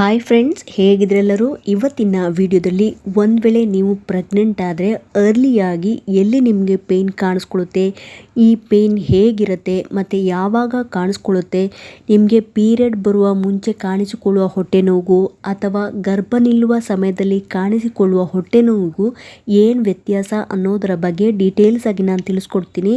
Hi friends ಹೇಗಿದ್ರೆಲ್ಲರೂ ಇವತ್ತಿನ ವಿಡಿಯೋದಲ್ಲಿ ಒಂದು ವೇಳೆ ನೀವು ಪ್ರೆಗ್ನೆಂಟ್ ಆದರೆ ಅರ್ಲಿಯಾಗಿ ಎಲ್ಲಿ ನಿಮಗೆ ಪೇಯ್ನ್ ಕಾಣಿಸ್ಕೊಳ್ಳುತ್ತೆ, ಈ ಪೇಯ್ನ್ ಹೇಗಿರುತ್ತೆ ಮತ್ತು ಯಾವಾಗ ಕಾಣಿಸ್ಕೊಳ್ಳುತ್ತೆ, ನಿಮಗೆ ಪೀರಿಯಡ್ ಬರುವ ಮುಂಚೆ ಕಾಣಿಸಿಕೊಳ್ಳುವ ಹೊಟ್ಟೆ ನೋವು ಅಥವಾ ಗರ್ಭ ನಿಲ್ಲುವ ಸಮಯದಲ್ಲಿ ಕಾಣಿಸಿಕೊಳ್ಳುವ ಹೊಟ್ಟೆ ನೋವು ಏನು ವ್ಯತ್ಯಾಸ ಅನ್ನೋದರ ಬಗ್ಗೆ ಡೀಟೇಲ್ಸ್ ಆಗಿ ನಾನು ತಿಳಿಸ್ಕೊಡ್ತೀನಿ.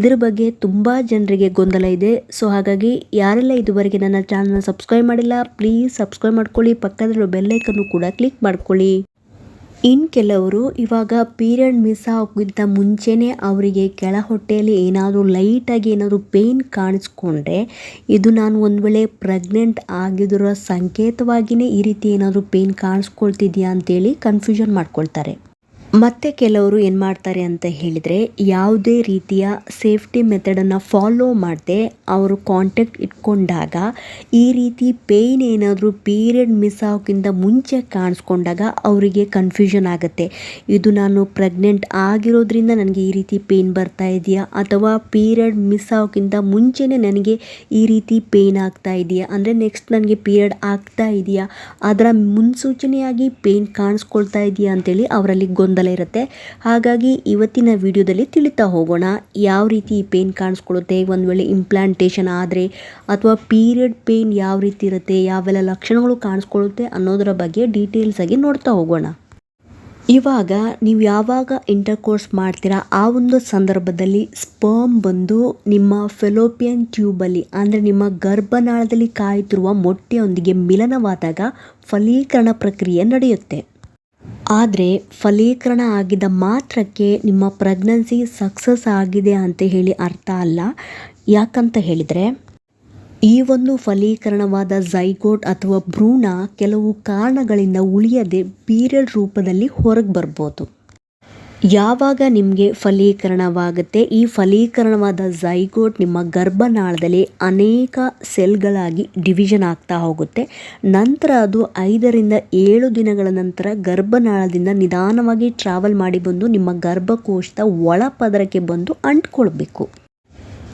ಇದರ ಬಗ್ಗೆ ತುಂಬ ಜನರಿಗೆ ಗೊಂದಲ ಇದೆ. ಸೊ ಹಾಗಾಗಿ ಯಾರೆಲ್ಲ ಇದುವರೆಗೆ ನನ್ನ ಚಾನಲ್ನ ಸಬ್ಸ್ಕ್ರೈಬ್ ಮಾಡಿಲ್ಲ ಪ್ಲೀಸ್ ಸಬ್ಸ್ಕ್ರೈಬ್ ಮಾಡ್ಕೊಳ್ಳಿ ಪಕ್ಕದಲ್ಲಿರೋ ಬೆಲ್ಲೈಕನ್ನು ಕೂಡ ಕ್ಲಿಕ್ ಮಾಡ್ಕೊಳ್ಳಿ. ಇನ್ನು ಕೆಲವರು ಇವಾಗ ಪೀರಿಯಡ್ ಮಿಸ್ ಆಗೋಕ್ಕಿಂತ ಮುಂಚೆನೇ ಅವರಿಗೆ ಕೆಳ ಹೊಟ್ಟೆಯಲ್ಲಿ ಏನಾದರೂ ಲೈಟಾಗಿ ಏನಾದರೂ ಪೇಯ್ನ್ ಕಾಣಿಸ್ಕೊಂಡ್ರೆ, ಇದು ನಾನು ಒಂದು ವೇಳೆ ಪ್ರೆಗ್ನೆಂಟ್ ಆಗಿದ್ರ ಸಂಕೇತವಾಗಿಯೇ ಈ ರೀತಿ ಏನಾದರೂ ಪೇಯ್ನ್ ಕಾಣಿಸ್ಕೊಳ್ತಿದ್ಯಾ ಅಂತೇಳಿ ಕನ್ಫ್ಯೂಷನ್ ಮಾಡ್ಕೊಳ್ತಾರೆ. ಮತ್ತು ಕೆಲವರು ಏನು ಮಾಡ್ತಾರೆ ಅಂತ ಹೇಳಿದರೆ ಯಾವುದೇ ರೀತಿಯ ಸೇಫ್ಟಿ ಮೆಥಡನ್ನು ಫಾಲೋ ಮಾಡದೆ ಅವರು ಕಾಂಟ್ಯಾಕ್ಟ್ ಇಟ್ಕೊಂಡಾಗ ಈ ರೀತಿ ಪೇಯ್ನ್ ಏನಾದರೂ ಪೀರಿಯಡ್ ಮಿಸ್ ಆಗೋಕ್ಕಿಂತ ಮುಂಚೆ ಕಾಣಿಸ್ಕೊಂಡಾಗ ಅವರಿಗೆ ಕನ್ಫ್ಯೂಷನ್ ಆಗುತ್ತೆ. ಇದು ನಾನು ಪ್ರೆಗ್ನೆಂಟ್ ಆಗಿರೋದ್ರಿಂದ ನನಗೆ ಈ ರೀತಿ ಪೇಯ್ನ್ ಬರ್ತಾ ಇದೆಯಾ? ಅಥವಾ ಪೀರಿಯಡ್ ಮಿಸ್ ಆಗೋಕ್ಕಿಂತ ಮುಂಚೆನೇ ನನಗೆ ಈ ರೀತಿ ಪೇಯ್ನ್ ಆಗ್ತಾ ಇದೆಯಾ? ಅಂದರೆ ನೆಕ್ಸ್ಟ್ ನನಗೆ ಪೀರಿಯಡ್ ಆಗ್ತಾ ಇದೆಯಾ? ಅದರ ಮುನ್ಸೂಚನೆಯಾಗಿ ಪೇಯ್ನ್ ಕಾಣಿಸ್ಕೊಳ್ತಾ ಇದೆಯಾ ಅಂತೇಳಿ ಅವರಲ್ಲಿ ಗೊಂದಲ ಇರುತ್ತೆ. ಹಾಗಾಗಿ ಇವತ್ತಿನ ವಿಡಿಯೋದಲ್ಲಿ ತಿಳಿತಾ ಹೋಗೋಣ. ಯಾವ ರೀತಿ ಪೇನ್ ಕಾಣಿಸ್ಕೊಳ್ಳುತ್ತೆ? ಒಂದು ವೇಳೆ ಇಂಪ್ಲಾಂಟೇಷನ್ ಆದರೆ ಅಥವಾ ಪೀರಿಯಡ್ ಪೇನ್ ಯಾವ ರೀತಿ ಇರುತ್ತೆ? ಯಾವೆಲ್ಲ ಲಕ್ಷಣಗಳು ಕಾಣಿಸ್ಕೊಳ್ಳುತ್ತೆ ಅನ್ನೋದರ ಬಗ್ಗೆ ಡೀಟೇಲ್ಸ್ ಆಗಿ ನೋಡ್ತಾ ಹೋಗೋಣ. ಇವಾಗ ನೀವು ಯಾವಾಗ ಇಂಟರ್ಕೋರ್ಸ್ ಮಾಡ್ತೀರಾ? ಆ ಒಂದು ಸಂದರ್ಭದಲ್ಲಿ ಸ್ಪರ್ಮ್ ಬಂದು ನಿಮ್ಮ ಫೆಲೋಪಿಯನ್ ಟ್ಯೂಬಲ್ಲಿ ಅಂದರೆ ನಿಮ್ಮ ಗರ್ಭನಾಳದಲ್ಲಿ ಕಾಯುತ್ತಿರುವ ಮೊಟ್ಟೆಯೊಂದಿಗೆ ಮಿಲನವಾದಾಗ ಫಲೀಕರಣ ಪ್ರಕ್ರಿಯೆ ನಡೆಯುತ್ತೆ. ಆದರೆ ಫಲೀಕರಣ ಆಗಿದ ಮಾತ್ರಕ್ಕೆ ನಿಮ್ಮ ಪ್ರೆಗ್ನೆನ್ಸಿ ಸಕ್ಸಸ್ ಆಗಿದೆ ಅಂತ ಹೇಳಿ ಅರ್ಥ ಅಲ್ಲ. ಯಾಕಂತ ಹೇಳಿದರೆ, ಈ ಒಂದು ಫಲೀಕರಣವಾದ ಝೈಗೋಟ್ ಅಥವಾ ಭ್ರೂಣ ಕೆಲವು ಕಾರಣಗಳಿಂದ ಉಳಿಯದೆ ಪೀರಿಯಡ್ ರೂಪದಲ್ಲಿ ಹೊರಗೆ ಬರ್ಬೋದು. ಯಾವಾಗ ನಿಮಗೆ ಫಲೀಕರಣವಾಗುತ್ತೆ? ಈ ಫಲೀಕರಣವಾದ ಝೈಗೋಟ್ ನಿಮ್ಮ ಗರ್ಭನಾಳದಲ್ಲಿ ಅನೇಕ ಸೆಲ್ಗಳಾಗಿ ಡಿವಿಷನ್ ಆಗ್ತಾ ಹೋಗುತ್ತೆ. ನಂತರ ಅದು ಐದರಿಂದ ಏಳು ದಿನಗಳ ನಂತರ ಗರ್ಭನಾಳದಿಂದ ನಿಧಾನವಾಗಿ ಟ್ರಾವೆಲ್ ಮಾಡಿ ಬಂದು ನಿಮ್ಮ ಗರ್ಭಕೋಶದ ಒಳಪದರಕ್ಕೆ ಬಂದು ಅಂಟ್ಕೊಳ್ಬೇಕು.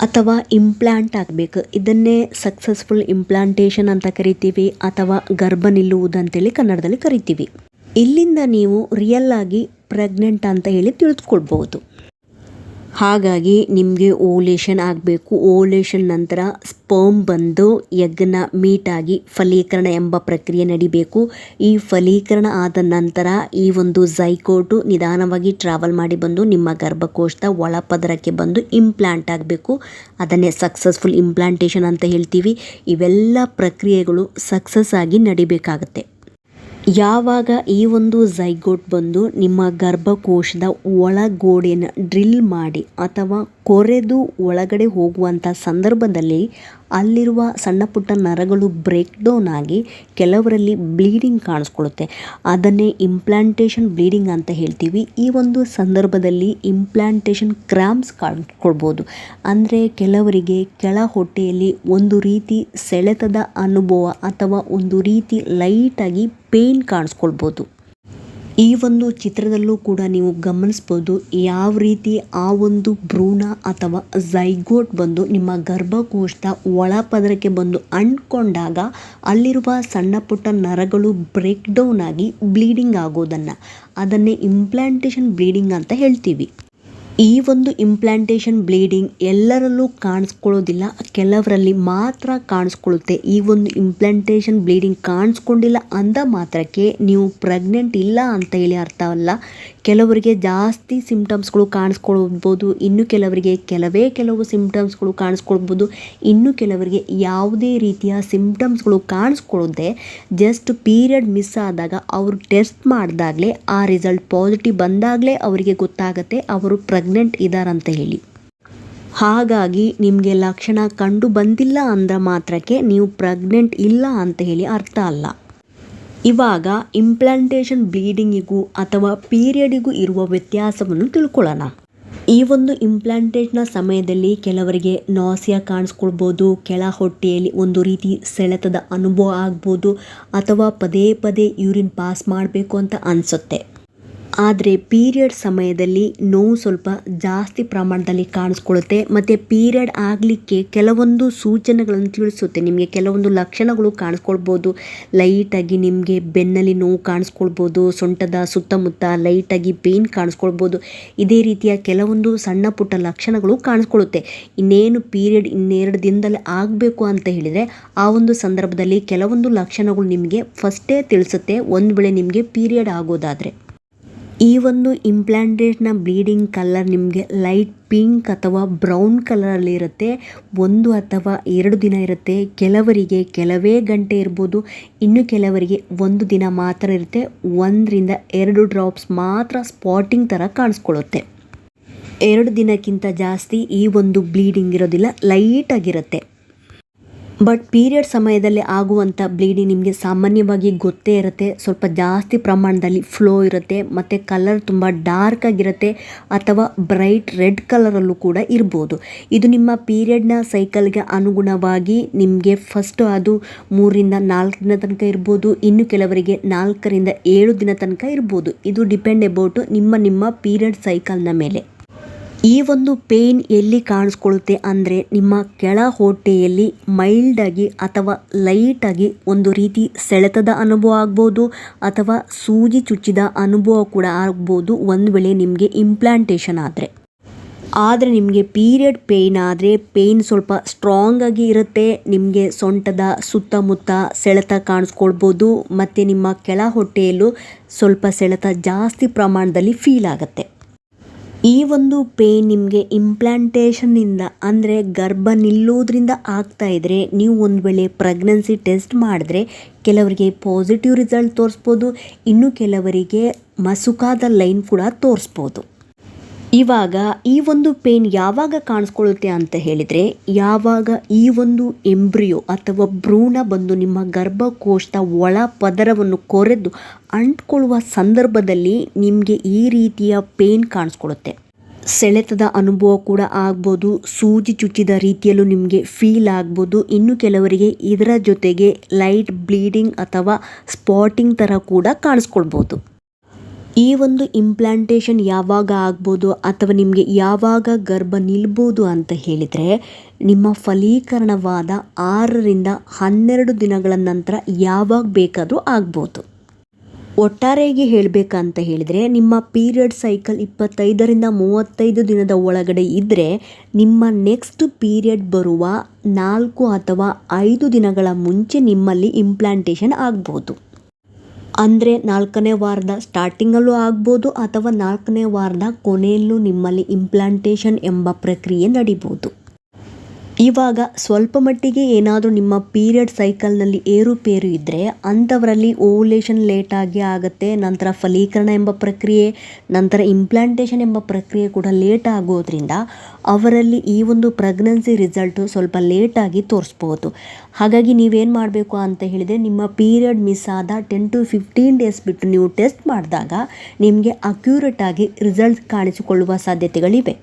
ಅಥವಾ ಇಂಪ್ಲಾಂಟ್ ಆಗಬೇಕು. ಇದನ್ನೇ ಸಕ್ಸಸ್ಫುಲ್ ಇಂಪ್ಲಾಂಟೇಷನ್ ಅಂತ ಕರಿತೀವಿ, ಅಥವಾ ಗರ್ಭ ನಿಲ್ಲುವುದಂತೇಳಿ ಕನ್ನಡದಲ್ಲಿ ಕರಿತೀವಿ. ಇಲ್ಲಿಂದ ನೀವು ರಿಯಲ್ ಆಗಿ ಪ್ರೆಗ್ನೆಂಟ್ ಅಂತ ಹೇಳಿ ತಿಳಿದುಕೊಳ್ಬೋದು ಹಾಗಾಗಿ ನಿಮಗೆ ಓಲೇಷನ್ ಆಗಬೇಕು. ಓಲೇಷನ್ ನಂತರ ಸ್ಪರ್ಮ್ ಬಂದು ಎಗ್ನ ಮೀಟಾಗಿ ಫಲೀಕರಣ ಎಂಬ ಪ್ರಕ್ರಿಯೆ ನಡಿಬೇಕು. ಈ ಫಲೀಕರಣ ಆದ ನಂತರ ಈ ಒಂದು ಝೈಕೋಟು ನಿಧಾನವಾಗಿ ಟ್ರಾವೆಲ್ ಮಾಡಿ ಬಂದು ನಿಮ್ಮ ಗರ್ಭಕೋಶದ ಒಳಪದರಕ್ಕೆ ಬಂದು ಇಂಪ್ಲಾಂಟ್ ಆಗಬೇಕು. ಅದನ್ನೇ ಸಕ್ಸಸ್ಫುಲ್ ಇಂಪ್ಲಾಂಟೇಷನ್ ಅಂತ ಹೇಳ್ತೀವಿ. ಇವೆಲ್ಲ ಪ್ರಕ್ರಿಯೆಗಳು ಸಕ್ಸಸ್ ಆಗಿ ನಡಿಬೇಕಾಗತ್ತೆ. ಯಾವಾಗ ಈ ಒಂದು ಝೈಗೋಟ್ ಬಂದು ನಿಮ್ಮ ಗರ್ಭಕೋಶದ ಒಳಗೋಡೆಯನ್ನು ಡ್ರಿಲ್ ಮಾಡಿ ಅಥವಾ ಕೊರೆದು ಒಳಗಡೆ ಹೋಗುವಂಥ ಸಂದರ್ಭದಲ್ಲಿ ಅಲ್ಲಿರುವ ಸಣ್ಣ ಪುಟ್ಟ ನರಗಳು ಬ್ರೇಕ್ ಡೌನ್ ಆಗಿ ಕೆಲವರಲ್ಲಿ ಬ್ಲೀಡಿಂಗ್ ಕಾಣಿಸ್ಕೊಳ್ಳುತ್ತೆ. ಅದನ್ನೇ ಇಂಪ್ಲಾಂಟೇಷನ್ ಬ್ಲೀಡಿಂಗ್ ಅಂತ ಹೇಳ್ತೀವಿ. ಈ ಒಂದು ಸಂದರ್ಭದಲ್ಲಿ ಇಂಪ್ಲಾಂಟೇಷನ್ ಕ್ರ್ಯಾಂಪ್ಸ್ ಕಾಣಿಸ್ಕೊಳ್ಬೋದು ಅಂದರೆ ಕೆಲವರಿಗೆ ಕೆಳ ಹೊಟ್ಟೆಯಲ್ಲಿ ಒಂದು ರೀತಿ ಸೆಳೆತದ ಅನುಭವ ಅಥವಾ ಒಂದು ರೀತಿ ಲೈಟಾಗಿ ಪೇಯ್ನ್ ಕಾಣಿಸ್ಕೊಳ್ಬೋದು. ಈ ಒಂದು ಚಿತ್ರದಲ್ಲೂ ಕೂಡ ನೀವು ಗಮನಿಸ್ಬೋದು ಯಾವ ರೀತಿ ಆ ಒಂದು ಭ್ರೂಣ ಅಥವಾ ಝೈಗೋಟ್ ಬಂದು ನಿಮ್ಮ ಗರ್ಭಕೋಶದ ಒಳಪದರಕ್ಕೆ ಬಂದು ಅಂಟ್ಕೊಂಡಾಗ ಅಲ್ಲಿರುವ ಸಣ್ಣ ಪುಟ್ಟ ನರಗಳು ಬ್ರೇಕ್ ಡೌನ್ ಆಗಿ ಬ್ಲೀಡಿಂಗ್ ಆಗೋದನ್ನು, ಅದನ್ನೇ ಇಂಪ್ಲಾಂಟೇಷನ್ ಬ್ಲೀಡಿಂಗ್ ಅಂತ ಹೇಳ್ತೀವಿ. ಈ ಒಂದು ಇಂಪ್ಲಾಂಟೇಷನ್ ಬ್ಲೀಡಿಂಗ್ ಎಲ್ಲರಲ್ಲೂ ಕಾಣಿಸ್ಕೊಳ್ಳೋದಿಲ್ಲ, ಕೆಲವರಲ್ಲಿ ಮಾತ್ರ ಕಾಣಿಸ್ಕೊಳ್ಳುತ್ತೆ. ಈ ಒಂದು ಇಂಪ್ಲಾಂಟೇಷನ್ ಬ್ಲೀಡಿಂಗ್ ಕಾಣಿಸ್ಕೊಂಡಿಲ್ಲ ಅಂದ ಮಾತ್ರಕ್ಕೆ ನೀವು ಪ್ರೆಗ್ನೆಂಟ್ ಇಲ್ಲ ಅಂತ ಹೇಳಿ ಅರ್ಥವಲ್ಲ ಕೆಲವರಿಗೆ ಜಾಸ್ತಿ ಸಿಂಪ್ಟಮ್ಸ್ಗಳು ಕಾಣಿಸ್ಕೊಳ್ಬೋದು, ಇನ್ನು ಕೆಲವರಿಗೆ ಕೆಲವೇ ಕೆಲವು ಸಿಂಪ್ಟಮ್ಸ್ಗಳು ಕಾಣಿಸ್ಕೊಳ್ಬೋದು, ಇನ್ನು ಕೆಲವರಿಗೆ ಯಾವುದೇ ರೀತಿಯ ಸಿಂಪ್ಟಮ್ಸ್ಗಳು ಕಾಣಿಸ್ಕೊಳ್ಳದೆ ಜಸ್ಟ್ ಪೀರಿಯಡ್ ಮಿಸ್ ಆದಾಗ ಅವರು ಟೆಸ್ಟ್ ಮಾಡಿದಾಗಲೇ ಆ ರಿಸಲ್ಟ್ ಪಾಸಿಟಿವ್ ಬಂದಾಗಲೇ ಅವರಿಗೆ ಗೊತ್ತಾಗುತ್ತೆ, ಅವರು ಪ್ರೆಗ್ನೆಂಟ್ ಇದ್ದಾರಂತ ಹೇಳಿ. ಹಾಗಾಗಿ ನಿಮಗೆ ಲಕ್ಷಣ ಕಂಡು ಬಂದಿಲ್ಲ ಅಂದ ಮಾತ್ರಕ್ಕೆ ನೀವು ಪ್ರೆಗ್ನೆಂಟ್ ಇಲ್ಲ ಅಂತ ಹೇಳಿ ಅರ್ಥ ಅಲ್ಲ. ಇವಾಗ ಇಂಪ್ಲಾಂಟೇಷನ್ ಬ್ಲೀಡಿಂಗಿಗೂ ಅಥವಾ ಪೀರಿಯಡಿಗೂ ಇರುವ ವ್ಯತ್ಯಾಸವನ್ನು ತಿಳ್ಕೊಳ್ಳೋಣ. ಈ ಒಂದು ಇಂಪ್ಲಾಂಟೇಷನ್ನ ಸಮಯದಲ್ಲಿ ಕೆಲವರಿಗೆ ನಾಸಿಯ ಕಾಣಿಸ್ಕೊಳ್ಬೋದು, ಕೆಳ ಹೊಟ್ಟೆಯಲ್ಲಿ ಒಂದು ರೀತಿ ಸೆಳೆತದ ಅನುಭವ ಆಗ್ಬೋದು, ಅಥವಾ ಪದೇ ಪದೇ ಯೂರಿನ್ ಪಾಸ್ ಮಾಡಬೇಕು ಅಂತ ಅನಿಸುತ್ತೆ. ಆದರೆ ಪೀರಿಯಡ್ ಸಮಯದಲ್ಲಿ ನೋವು ಸ್ವಲ್ಪ ಜಾಸ್ತಿ ಪ್ರಮಾಣದಲ್ಲಿ ಕಾಣಿಸ್ಕೊಳ್ಳುತ್ತೆ. ಮತ್ತು ಪೀರಿಯಡ್ ಆಗಲಿಕ್ಕೆ ಕೆಲವೊಂದು ಸೂಚನೆಗಳನ್ನು ತಿಳಿಸುತ್ತೆ. ನಿಮಗೆ ಕೆಲವೊಂದು ಲಕ್ಷಣಗಳು ಕಾಣಿಸ್ಕೊಳ್ಬೋದು. ಲೈಟಾಗಿ ನಿಮಗೆ ಬೆನ್ನಲ್ಲಿ ನೋವು ಕಾಣಿಸ್ಕೊಳ್ಬೋದು, ಸೊಂಟದ ಸುತ್ತಮುತ್ತ ಲೈಟಾಗಿ ಪೇಯ್ನ್ ಕಾಣಿಸ್ಕೊಳ್ಬೋದು. ಇದೇ ರೀತಿಯ ಕೆಲವೊಂದು ಸಣ್ಣ ಪುಟ್ಟ ಲಕ್ಷಣಗಳು ಕಾಣಿಸ್ಕೊಳ್ಳುತ್ತೆ ಇನ್ನೇನು ಪೀರಿಯಡ್ ಇನ್ನೆರಡು ದಿನದಲ್ಲಿ ಆಗಬೇಕು ಅಂತ ಹೇಳಿದರೆ ಆ ಒಂದು ಸಂದರ್ಭದಲ್ಲಿ ಕೆಲವೊಂದು ಲಕ್ಷಣಗಳು ನಿಮಗೆ ಫಸ್ಟೇ ತಿಳಿಸುತ್ತೆ. ಒಂದು ವೇಳೆ ನಿಮಗೆ ಪೀರಿಯಡ್ ಆಗೋದಾದರೆ. ಈ ಒಂದು ಇಂಪ್ಲಾಂಟೇಟ್ನ ಬ್ಲೀಡಿಂಗ್ ಕಲರ್ ನಿಮಗೆ ಲೈಟ್ ಪಿಂಕ್ ಅಥವಾ ಬ್ರೌನ್ ಕಲರಲ್ಲಿ ಇರುತ್ತೆ. ಒಂದು ಅಥವಾ ಎರಡು ದಿನ ಇರುತ್ತೆ. ಕೆಲವರಿಗೆ ಕೆಲವೇ ಗಂಟೆ ಇರ್ಬೋದು. ಇನ್ನು ಕೆಲವರಿಗೆ ಒಂದು ದಿನ ಮಾತ್ರ ಇರುತ್ತೆ. ಒಂದರಿಂದ ಎರಡು ಡ್ರಾಪ್ಸ್ ಮಾತ್ರ ಸ್ಪಾಟಿಂಗ್ ಥರ ಕಾಣಿಸ್ಕೊಳ್ಳುತ್ತೆ. ಎರಡು ದಿನಕ್ಕಿಂತ ಜಾಸ್ತಿ ಈ ಒಂದು ಬ್ಲೀಡಿಂಗ್ ಇರೋದಿಲ್ಲ. ಲೈಟಾಗಿರುತ್ತೆ ಬಟ್ ಪೀರಿಯಡ್ ಸಮಯದಲ್ಲಿ ಆಗುವಂಥ ಬ್ಲೀಡಿಂಗ್ ನಿಮಗೆ ಸಾಮಾನ್ಯವಾಗಿ ಗೊತ್ತೇ ಇರುತ್ತೆ. ಸ್ವಲ್ಪ ಜಾಸ್ತಿ ಪ್ರಮಾಣದಲ್ಲಿ ಫ್ಲೋ ಇರುತ್ತೆ. ಮತ್ತು ಕಲರ್ ತುಂಬ ಡಾರ್ಕ್ ಆಗಿರುತ್ತೆ ಅಥವಾ ಬ್ರೈಟ್ ರೆಡ್ ಕಲರಲ್ಲೂ ಕೂಡ ಇರ್ಬೋದು. ಇದು ನಿಮ್ಮ ಪೀರಿಯಡ್ನ ಸೈಕಲ್ಗೆ ಅನುಗುಣವಾಗಿ ನಿಮಗೆ ಫಸ್ಟ್ ಅದು ಮೂರಿಂದ ನಾಲ್ಕು ದಿನ ತನಕ ಇರ್ಬೋದು. ಇನ್ನು ಕೆಲವರಿಗೆ ನಾಲ್ಕರಿಂದ ಏಳು ದಿನ ತನಕ ಇರ್ಬೋದು. ಇದು ಡಿಪೆಂಡ್ ಅಬೌಟು ನಿಮ್ಮ ನಿಮ್ಮ ಪೀರಿಯಡ್ ಸೈಕಲ್ನ ಮೇಲೆ. ಈ ಒಂದು ಪೇಯ್ನ್ ಎಲ್ಲಿ ಕಾಣಿಸ್ಕೊಳ್ಳುತ್ತೆ ಅಂದರೆ ನಿಮ್ಮ ಕೆಳ ಹೊಟ್ಟೆಯಲ್ಲಿ ಮೈಲ್ಡಾಗಿ ಅಥವಾ ಲೈಟಾಗಿ ಒಂದು ರೀತಿ ಸೆಳೆತದ ಅನುಭವ ಆಗ್ಬೋದು ಅಥವಾ ಸೂಜಿ ಚುಚ್ಚಿದ ಅನುಭವ ಕೂಡ ಆಗ್ಬೋದು ಒಂದು ವೇಳೆ ನಿಮಗೆ ಇಂಪ್ಲಾಂಟೇಷನ್ ಆದರೆ. ಆದರೆ ನಿಮಗೆ ಪೀರಿಯಡ್ ಪೇಯ್ನ್ ಆದರೆ ಪೇಯ್ನ್ ಸ್ವಲ್ಪ ಸ್ಟ್ರಾಂಗ್ ಆಗಿ ಇರುತ್ತೆ, ನಿಮಗೆ ಸೊಂಟದ ಸುತ್ತಮುತ್ತ ಸೆಳೆತ ಕಾಣಿಸ್ಕೊಳ್ಬೋದು, ಮತ್ತು ನಿಮ್ಮ ಕೆಳ ಹೊಟ್ಟೆಯಲ್ಲೂ ಸ್ವಲ್ಪ ಸೆಳೆತ ಜಾಸ್ತಿ ಪ್ರಮಾಣದಲ್ಲಿ ಫೀಲ್ ಆಗುತ್ತೆ. ಈ ಒಂದು ಪೇನ್ ನಿಮಗೆ ಇಂಪ್ಲಾಂಟೇಷನ್ನಿಂದ ಅಂದರೆ ಗರ್ಭ ನಿಲ್ಲೋದ್ರಿಂದ ಆಗ್ತಾ ಇದ್ದರೆ ನೀವು ಒಂದು ವೇಳೆ ಪ್ರೆಗ್ನೆನ್ಸಿ ಟೆಸ್ಟ್ ಮಾಡಿದ್ರೆ, ಕೆಲವರಿಗೆ ಪಾಸಿಟಿವ್ ರಿಸಲ್ಟ್ ತೋರಿಸ್ಬೋದು, ಇನ್ನು ಕೆಲವರಿಗೆ ಮಸುಕಾದ ಲೈನ್ ಕೂಡ ತೋರಿಸ್ಬೋದು. ಇವಾಗ ಈ ಒಂದು ಪೇನ್ ಯಾವಾಗ ಕಾಣಿಸ್ಕೊಳ್ಳುತ್ತೆ ಅಂತ ಹೇಳಿದರೆ, ಯಾವಾಗ ಈ ಒಂದು ಎಂಬ್ರಿಯೋ ಅಥವಾ ಭ್ರೂಣ ಬಂದು ನಿಮ್ಮ ಗರ್ಭಕೋಶದ ಒಳ ಪದರವನ್ನು ಕೊರೆದು ಅಂಟ್ಕೊಳ್ಳುವ ಸಂದರ್ಭದಲ್ಲಿ ನಿಮಗೆ ಈ ರೀತಿಯ ಪೇನ್ ಕಾಣಿಸ್ಕೊಳ್ಳುತ್ತೆ. ಸೆಳೆತದ ಅನುಭವ ಕೂಡ ಆಗ್ಬೋದು, ಸೂಜಿ ಚುಚ್ಚಿದ ರೀತಿಯಲ್ಲೂ ನಿಮಗೆ ಫೀಲ್ ಆಗ್ಬೋದು. ಇನ್ನು ಕೆಲವರಿಗೆ ಇದರ ಜೊತೆಗೆ ಲೈಟ್ ಬ್ಲೀಡಿಂಗ್ ಅಥವಾ ಸ್ಪಾಟಿಂಗ್ ಥರ ಕೂಡ ಕಾಣಿಸ್ಕೊಳ್ಬೋದು. ಈ ಒಂದು ಇಂಪ್ಲಾಂಟೇಷನ್ ಯಾವಾಗ ಆಗ್ಬೋದು ಅಥವಾ ನಿಮಗೆ ಯಾವಾಗ ಗರ್ಭ ನಿಲ್ಬೋದು ಅಂತ ಹೇಳಿದರೆ, ನಿಮ್ಮ ಫಲೀಕರಣವಾದ ಆರರಿಂದ ಹನ್ನೆರಡು ದಿನಗಳ ನಂತರ ಯಾವಾಗ ಬೇಕಾದರೂ ಆಗ್ಬೋದು. ಒಟ್ಟಾರೆಯಾಗಿ ಹೇಳಬೇಕಂತ ಹೇಳಿದರೆ, ನಿಮ್ಮ ಪೀರಿಯಡ್ ಸೈಕಲ್ ಇಪ್ಪತ್ತೈದರಿಂದ ಮೂವತ್ತೈದು ದಿನದ ಒಳಗಡೆ ಇದ್ದರೆ ನಿಮ್ಮ ನೆಕ್ಸ್ಟ್ ಪೀರಿಯಡ್ ಬರುವ ನಾಲ್ಕು ಅಥವಾ ಐದು ದಿನಗಳ ಮುಂಚೆ ನಿಮ್ಮಲ್ಲಿ ಇಂಪ್ಲಾಂಟೇಷನ್ ಆಗ್ಬೋದು. ಅಂದರೆ ನಾಲ್ಕನೇ ವಾರದ ಸ್ಟಾರ್ಟಿಂಗಲ್ಲೂ ಆಗ್ಬೋದು ಅಥವಾ ನಾಲ್ಕನೇ ವಾರದ ಕೊನೆಯಲ್ಲೂ ನಿಮ್ಮಲ್ಲಿ ಇಂಪ್ಲಾಂಟೇಷನ್ ಎಂಬ ಪ್ರಕ್ರಿಯೆ ನಡಿಬೋದು. ಇವಾಗ ಸ್ವಲ್ಪ ಮಟ್ಟಿಗೆ ಏನಾದರೂ ನಿಮ್ಮ ಪೀರಿಯಡ್ ಸೈಕಲ್ನಲ್ಲಿ ಏರುಪೇರು ಇದ್ದರೆ ಅಂಥವರಲ್ಲಿ ಓವುಲೇಷನ್ ಲೇಟಾಗಿ ಆಗುತ್ತೆ, ನಂತರ ಫಲೀಕರಣ ಎಂಬ ಪ್ರಕ್ರಿಯೆ, ನಂತರ ಇಂಪ್ಲಾಂಟೇಷನ್ ಎಂಬ ಪ್ರಕ್ರಿಯೆ ಕೂಡ ಲೇಟ್ ಆಗೋದ್ರಿಂದ ಅವರಲ್ಲಿ ಈ ಒಂದು ಪ್ರೆಗ್ನೆನ್ಸಿ ರಿಸಲ್ಟು ಸ್ವಲ್ಪ ಲೇಟಾಗಿ ತೋರಿಸ್ಬೋದು. ಹಾಗಾಗಿ ನೀವೇನು ಮಾಡಬೇಕು ಅಂತ ಹೇಳಿದರೆ, ನಿಮ್ಮ ಪೀರಿಯಡ್ ಮಿಸ್ ಆದ ಟೆನ್ ಟು ಫಿಫ್ಟೀನ್ ಡೇಸ್ ಬಿಟ್ಟು ನೀವು ಟೆಸ್ಟ್ ಮಾಡಿದಾಗ ನಿಮಗೆ ಅಕ್ಯೂರೇಟ್ ಆಗಿ ರಿಸಲ್ಟ್ ಕಾಣಿಸಿಕೊಳ್ಳುವ ಸಾಧ್ಯತೆಗಳಿವೆ.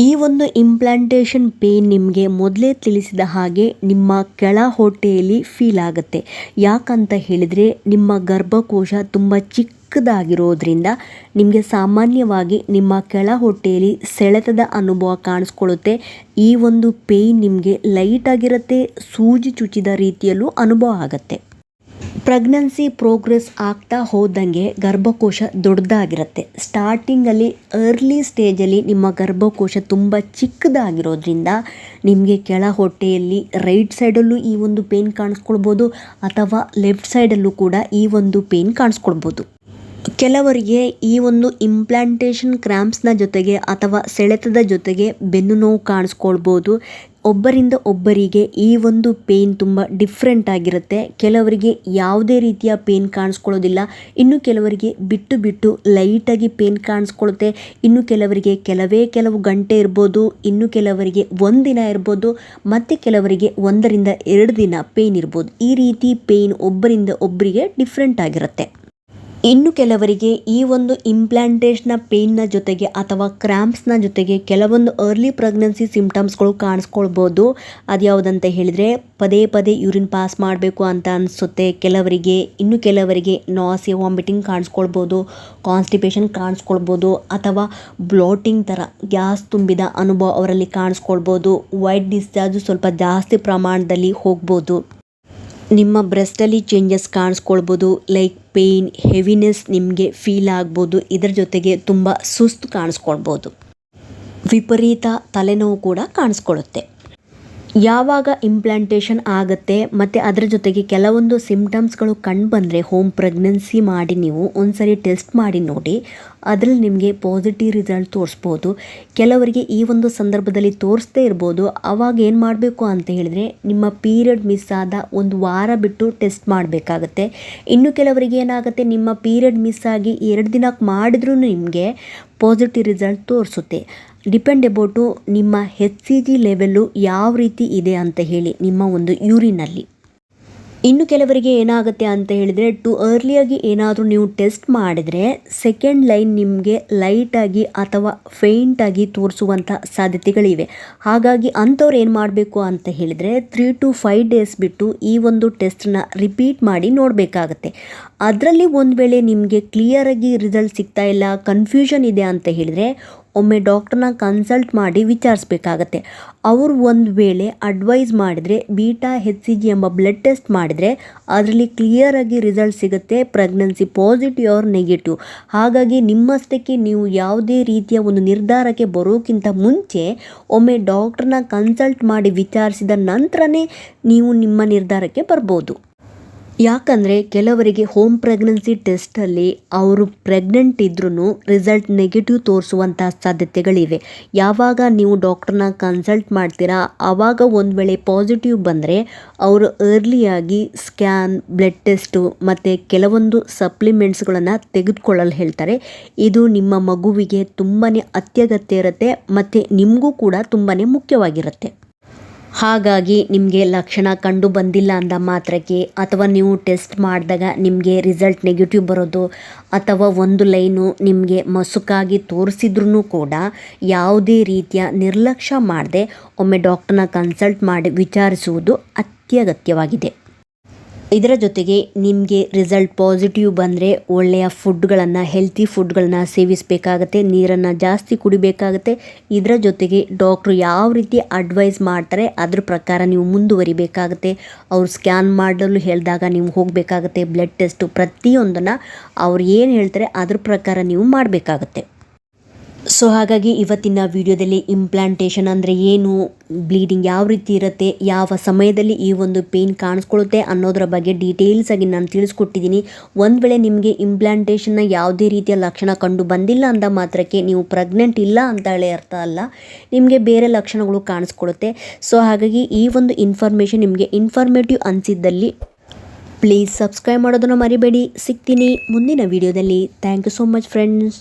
ಈ ಒಂದು ಇಂಪ್ಲಾಂಟೇಷನ್ ಪೇನ್ ನಿಮಗೆ ಮೊದಲೇ ತಿಳಿಸಿದ ಹಾಗೆ ನಿಮ್ಮ ಕೆಳ ಹೊಟ್ಟೆಯಲ್ಲಿ ಫೀಲ್ ಆಗುತ್ತೆ. ಯಾಕಂತ ಹೇಳಿದರೆ ನಿಮ್ಮ ಗರ್ಭಕೋಶ ತುಂಬ ಚಿಕ್ಕದಾಗಿರೋದ್ರಿಂದ ನಿಮಗೆ ಸಾಮಾನ್ಯವಾಗಿ ನಿಮ್ಮ ಕೆಳ ಹೊಟ್ಟೆಯಲ್ಲಿ ಸೆಳೆತದ ಅನುಭವ ಕಾಣಿಸ್ಕೊಳ್ಳುತ್ತೆ. ಈ ಒಂದು ಪೇಯ್ನ್ ನಿಮಗೆ ಲೈಟಾಗಿರುತ್ತೆ ಸೂಜಿ ಚುಚ್ಚಿದ ರೀತಿಯಲ್ಲೂ ಅನುಭವ ಆಗುತ್ತೆ. ಪ್ರೆಗ್ನೆನ್ಸಿ ಪ್ರೋಗ್ರೆಸ್ ಆಗ್ತಾ ಹೋದಂಗೆ ಗರ್ಭಕೋಶ ದೊಡ್ಡದಾಗಿರುತ್ತೆ. ಸ್ಟಾರ್ಟಿಂಗಲ್ಲಿ ಅರ್ಲಿ ಸ್ಟೇಜಲ್ಲಿ ನಿಮ್ಮ ಗರ್ಭಕೋಶ ತುಂಬ ಚಿಕ್ಕದಾಗಿರೋದ್ರಿಂದ ನಿಮಗೆ ಕೆಳ ಹೊಟ್ಟೆಯಲ್ಲಿ ರೈಟ್ ಸೈಡಲ್ಲೂ ಈ ಒಂದು ಪೇನ್ ಕಾಣಿಸ್ಕೊಳ್ಬೋದು ಅಥವಾ ಲೆಫ್ಟ್ ಸೈಡಲ್ಲೂ ಕೂಡ ಈ ಒಂದು ಪೇನ್ ಕಾಣಿಸ್ಕೊಳ್ಬೋದು. ಕೆಲವರಿಗೆ ಈ ಒಂದು ಇಂಪ್ಲಾಂಟೇಷನ್ ಕ್ರ್ಯಾಂಪ್ಸ್ನ ಜೊತೆಗೆ ಅಥವಾ ಸೆಳೆತದ ಜೊತೆಗೆ ಬೆನ್ನು ನೋವು ಕಾಣಿಸ್ಕೊಳ್ಬೋದು. ಒಬ್ಬರಿಂದ ಒಬ್ಬರಿಗೆ ಈ ಒಂದು ಪೇನ್ ತುಂಬ ಡಿಫ್ರೆಂಟ್ ಆಗಿರುತ್ತೆ. ಕೆಲವರಿಗೆ ಯಾವುದೇ ರೀತಿಯ ಪೇನ್ ಕಾಣಿಸ್ಕೊಳ್ಳೋದಿಲ್ಲ. ಇನ್ನು ಕೆಲವರಿಗೆ ಬಿಟ್ಟು ಬಿಟ್ಟು ಲೈಟಾಗಿ ಪೇನ್ ಕಾಣಿಸ್ಕೊಳ್ಳುತ್ತೆ. ಇನ್ನು ಕೆಲವರಿಗೆ ಕೆಲವೇ ಕೆಲವು ಗಂಟೆ ಇರ್ಬೋದು, ಇನ್ನು ಕೆಲವರಿಗೆ ಒಂದಿನ ಇರ್ಬೋದು, ಮತ್ತು ಕೆಲವರಿಗೆ ಒಂದರಿಂದ ಎರಡು ದಿನ ಪೇನ್ ಇರ್ಬೋದು. ಈ ರೀತಿ ಪೇನ್ ಒಬ್ಬರಿಂದ ಒಬ್ಬರಿಗೆ ಡಿಫ್ರೆಂಟ್ ಆಗಿರುತ್ತೆ. ಇನ್ನು ಕೆಲವರಿಗೆ ಈ ಒಂದು ಇಂಪ್ಲಾಂಟೇಷನ್ನ ಪೇಯ್ನ ಜೊತೆಗೆ ಅಥವಾ ಕ್ರ್ಯಾಂಪ್ಸ್ನ ಜೊತೆಗೆ ಕೆಲವೊಂದು ಅರ್ಲಿ ಪ್ರೆಗ್ನೆನ್ಸಿ ಸಿಂಪ್ಟಮ್ಸ್ಗಳು ಕಾಣಿಸ್ಕೊಳ್ಬೋದು. ಅದು ಯಾವುದಂತ ಹೇಳಿದರೆ ಪದೇ ಪದೇ ಯೂರಿನ್ ಪಾಸ್ ಮಾಡಬೇಕು ಅಂತ ಅನಿಸುತ್ತೆ. ಕೆಲವರಿಗೆ, ಇನ್ನು ಕೆಲವರಿಗೆ ನಾಸಿ ವಾಮಿಟಿಂಗ್ ಕಾಣಿಸ್ಕೊಳ್ಬೋದು ಕಾನ್ಸ್ಟಿಪೇಷನ್ ಕಾಣಿಸ್ಕೊಳ್ಬೋದು, ಅಥವಾ ಬ್ಲೋಟಿಂಗ್ ಥರ ಗ್ಯಾಸ್ ತುಂಬಿದ ಅನುಭವ ಅವರಲ್ಲಿ ಕಾಣಿಸ್ಕೊಳ್ಬೋದು ವೈಟ್ ಡಿಸ್ಚಾರ್ಜು ಸ್ವಲ್ಪ ಜಾಸ್ತಿ ಪ್ರಮಾಣದಲ್ಲಿ ಹೋಗ್ಬೋದು. ನಿಮ್ಮ ಬ್ರೆಸ್ಟಲ್ಲಿ ಚೇಂಜಸ್ ಕಾಣಿಸ್ಕೊಳ್ಬೋದು ಲೈಕ್ ಪೇಯ್ನ್ ಹೆವಿನೆಸ್ ನಿಮಗೆ ಫೀಲ್ ಆಗ್ಬೋದು. ಇದರ ಜೊತೆಗೆ ತುಂಬ ಸುಸ್ತು ಕಾಣಿಸ್ಕೊಳ್ಬೋದು. ವಿಪರೀತ ತಲೆನೋವು ಕೂಡ ಕಾಣಿಸ್ಕೊಳ್ಳುತ್ತೆ ಯಾವಾಗ ಇಂಪ್ಲಾಂಟೇಷನ್ ಆಗುತ್ತೆ, ಮತ್ತು ಅದರ ಜೊತೆಗೆ ಕೆಲವೊಂದು ಸಿಂಪ್ಟಮ್ಸ್ಗಳು ಕಂಡು ಬಂದರೆ ಹೋಮ್ ಪ್ರೆಗ್ನೆನ್ಸಿ ಮಾಡಿ ನೀವು ಒಂದ್ಸರಿ ಟೆಸ್ಟ್ ಮಾಡಿ ನೋಡಿ, ಅದರಲ್ಲಿ ನಿಮಗೆ ಪಾಸಿಟಿವ್ ರಿಸಲ್ಟ್ ತೋರಿಸ್ಬೋದು. ಕೆಲವರಿಗೆ ಈ ಒಂದು ಸಂದರ್ಭದಲ್ಲಿ ತೋರಿಸ್ದೇ ಇರ್ಬೋದು. ಅವಾಗ ಏನು ಮಾಡಬೇಕು ಅಂತ ಹೇಳಿದರೆ, ನಿಮ್ಮ ಪೀರಿಯಡ್ ಮಿಸ್ ಆದ ಒಂದು ವಾರ ಬಿಟ್ಟು ಟೆಸ್ಟ್ ಮಾಡಬೇಕಾಗತ್ತೆ. ಇನ್ನು ಕೆಲವರಿಗೆ ಏನಾಗುತ್ತೆ, ನಿಮ್ಮ ಪೀರಿಯಡ್ ಮಿಸ್ ಆಗಿ ಎರಡು ದಿನಕ್ಕೆ ಮಾಡಿದ್ರೂ ನಿಮಗೆ ಪಾಸಿಟಿವ್ ರಿಸಲ್ಟ್ ತೋರಿಸುತ್ತೆ. ಡಿಪೆಂಡ್ ಅಬೌಟು ನಿಮ್ಮ ಹೆಚ್ ಸಿ ಜಿ ಲೆವೆಲ್ಲು ಯಾವ ರೀತಿ ಇದೆ ಅಂತ ಹೇಳಿ ನಿಮ್ಮ ಒಂದು ಯೂರಿನಲ್ಲಿ. ಇನ್ನು ಕೆಲವರಿಗೆ ಏನಾಗುತ್ತೆ ಅಂತ ಹೇಳಿದರೆ, ಟು ಅರ್ಲಿಯಾಗಿ ಏನಾದರೂ ನೀವು ಟೆಸ್ಟ್ ಮಾಡಿದರೆ, ಸೆಕೆಂಡ್ ಲೈನ್ ನಿಮಗೆ ಲೈಟಾಗಿ ಅಥವಾ ಫೇಂಟಾಗಿ ತೋರಿಸುವಂಥ ಸಾಧ್ಯತೆಗಳಿವೆ. ಹಾಗಾಗಿ ಅಂಥವ್ರು ಏನು ಮಾಡಬೇಕು ಅಂತ ಹೇಳಿದರೆ ತ್ರೀ ಟು ಫೈವ್ ಡೇಸ್ ಬಿಟ್ಟು ಈ ಒಂದು ಟೆಸ್ಟನ್ನ ರಿಪೀಟ್ ಮಾಡಿ ನೋಡಬೇಕಾಗತ್ತೆ. ಅದರಲ್ಲಿ ಒಂದು ವೇಳೆ ನಿಮಗೆ ಕ್ಲಿಯರಾಗಿ ರಿಸಲ್ಟ್ ಸಿಗ್ತಾ ಇಲ್ಲ ಕನ್ಫ್ಯೂಷನ್ ಇದೆ ಅಂತ ಹೇಳಿದರೆ ಒಮ್ಮೆ ಡಾಕ್ಟ್ರನ್ನ ಕನ್ಸಲ್ಟ್ ಮಾಡಿ ವಿಚಾರಿಸ್ಬೇಕಾಗತ್ತೆ. ಅವರು ಒಂದು ವೇಳೆ ಅಡ್ವೈಸ್ ಮಾಡಿದರೆ, ಬೀಟಾ ಹೆಚ್ ಸಿ ಜಿ ಎಂಬ ಬ್ಲಡ್ ಟೆಸ್ಟ್ ಮಾಡಿದರೆ, ಅದರಲ್ಲಿ ಕ್ಲಿಯರಾಗಿ ರಿಸಲ್ಟ್ ಸಿಗುತ್ತೆ, ಪ್ರೆಗ್ನೆನ್ಸಿ ಪಾಸಿಟಿವ್ ಆರ್ ನೆಗೆಟಿವ್. ಹಾಗಾಗಿ ನಿಮ್ಮಷ್ಟಕ್ಕೆ ನೀವು ಯಾವುದೇ ರೀತಿಯ ಒಂದು ನಿರ್ಧಾರಕ್ಕೆ ಬರೋಕ್ಕಿಂತ ಮುಂಚೆ ಒಮ್ಮೆ ಡಾಕ್ಟ್ರನ್ನ ಕನ್ಸಲ್ಟ್ ಮಾಡಿ ವಿಚಾರಿಸಿದ ನಂತರನೇ ನೀವು ನಿಮ್ಮ ನಿರ್ಧಾರಕ್ಕೆ ಬರ್ಬೋದು. ಯಾಕಂದರೆ ಕೆಲವರಿಗೆ ಹೋಮ್ ಪ್ರೆಗ್ನೆನ್ಸಿ ಟೆಸ್ಟಲ್ಲಿ ಅವರು ಪ್ರೆಗ್ನೆಂಟ್ ಇದ್ರೂ ರಿಸಲ್ಟ್ ನೆಗೆಟಿವ್ ತೋರಿಸುವಂಥ ಸಾಧ್ಯತೆಗಳಿವೆ. ಯಾವಾಗ ನೀವು ಡಾಕ್ಟ್ರನ್ನ ಕನ್ಸಲ್ಟ್ ಮಾಡ್ತೀರಾ ಆವಾಗ ಒಂದು ವೇಳೆ ಪಾಸಿಟಿವ್ ಬಂದರೆ ಅವರು ಅರ್ಲಿಯಾಗಿ ಸ್ಕ್ಯಾನ್ ಬ್ಲಡ್ ಟೆಸ್ಟು ಮತ್ತು ಕೆಲವೊಂದು ಸಪ್ಲಿಮೆಂಟ್ಸ್ಗಳನ್ನು ತೆಗೆದುಕೊಳ್ಳಲು ಹೇಳ್ತಾರೆ. ಇದು ನಿಮ್ಮ ಮಗುವಿಗೆ ತುಂಬಾ ಅತ್ಯಗತ್ಯ ಇರುತ್ತೆ, ಮತ್ತು ನಿಮಗೂ ಕೂಡ ತುಂಬಾ ಮುಖ್ಯವಾಗಿರುತ್ತೆ. ಹಾಗಾಗಿ ನಿಮಗೆ ಲಕ್ಷಣ ಕಂಡು ಬಂದಿಲ್ಲ ಅಂದ ಮಾತ್ರಕ್ಕೆ ಅಥವಾ ನೀವು ಟೆಸ್ಟ್ ಮಾಡಿದಾಗ ನಿಮಗೆ ರಿಸಲ್ಟ್ ನೆಗೆಟಿವ್ ಬರೋದು ಅಥವಾ ಒಂದು ಲೈನು ನಿಮಗೆ ಮಸುಕಾಗಿ ತೋರಿಸಿದ್ರೂ ಕೂಡ ಯಾವುದೇ ರೀತಿಯ ನಿರ್ಲಕ್ಷ್ಯ ಮಾಡದೆ ಒಮ್ಮೆ ಡಾಕ್ಟರ್ನ ಕನ್ಸಲ್ಟ್ ಮಾಡಿ ವಿಚಾರಿಸುವುದು ಅತ್ಯಗತ್ಯವಾಗಿದೆ. ಇದರ ಜೊತೆಗೆ ನಿಮಗೆ ರಿಸಲ್ಟ್ ಪಾಸಿಟಿವ್ ಬಂದರೆ ಒಳ್ಳೆಯ ಫುಡ್ಗಳನ್ನು ಹೆಲ್ತಿ ಫುಡ್ಗಳನ್ನು ಸೇವಿಸಬೇಕಾಗತ್ತೆ, ನೀರನ್ನು ಜಾಸ್ತಿ ಕುಡಿಬೇಕಾಗತ್ತೆ. ಇದರ ಜೊತೆಗೆ ಡಾಕ್ಟ್ರು ಯಾವ ರೀತಿ ಅಡ್ವೈಸ್ ಮಾಡ್ತಾರೆ, ಅದ್ರ ಪ್ರಕಾರ ನೀವು ಮುಂದುವರಿಬೇಕಾಗತ್ತೆ. ಅವ್ರು ಸ್ಕ್ಯಾನ್ ಮಾಡಲು ಹೇಳಿದಾಗ ನೀವು ಹೋಗಬೇಕಾಗತ್ತೆ ಬ್ಲಡ್ ಟೆಸ್ಟು ಪ್ರತಿಯೊಂದನ್ನು. ಅವ್ರು ಏನು ಹೇಳ್ತಾರೆ, ಅದ್ರ ಪ್ರಕಾರ ನೀವು ಮಾಡಬೇಕಾಗತ್ತೆ. ಸೊ ಹಾಗಾಗಿ ಇವತ್ತಿನ ವಿಡಿಯೋದಲ್ಲಿ ಇಂಪ್ಲಾಂಟೇಷನ್ ಅಂದರೆ ಏನು ಬ್ಲೀಡಿಂಗ್ ಯಾವ ರೀತಿ ಇರುತ್ತೆ, ಯಾವ ಸಮಯದಲ್ಲಿ ಈ ಒಂದು ಪೇಯ್ನ್ ಕಾಣಿಸ್ಕೊಳ್ಳುತ್ತೆ ಅನ್ನೋದರ ಬಗ್ಗೆ ಡೀಟೇಲ್ಸ್ ಆಗಿ ನಾನು ತಿಳಿಸ್ಕೊಟ್ಟಿದ್ದೀನಿ. ಒಂದು ವೇಳೆ ನಿಮಗೆ ಇಂಪ್ಲಾಂಟೇಷನ್ನ ಯಾವುದೇ ರೀತಿಯ ಲಕ್ಷಣ ಕಂಡು ಬಂದಿಲ್ಲ ಅಂದ ಮಾತ್ರಕ್ಕೆ ನೀವು ಪ್ರೆಗ್ನೆಂಟ್ ಇಲ್ಲ ಅಂತ ಹೇಳಿ ಅರ್ಥ ಅಲ್ಲ, ನಿಮಗೆ ಬೇರೆ ಲಕ್ಷಣಗಳು ಕಾಣಿಸ್ಕೊಳ್ಳುತ್ತೆ. ಸೊ ಹಾಗಾಗಿ ಈ ಒಂದು ಇನ್ಫಾರ್ಮೇಷನ್ ನಿಮಗೆ ಇನ್ಫಾರ್ಮೇಟಿವ್ ಅನಿಸಿದ್ದಲ್ಲಿ ಪ್ಲೀಸ್ ಸಬ್ಸ್ಕ್ರೈಬ್ ಮಾಡೋದನ್ನು ಮರಿಬೇಡಿ. ಸಿಗ್ತೀನಿ ಮುಂದಿನ ವಿಡಿಯೋದಲ್ಲಿ. Thank you so much friends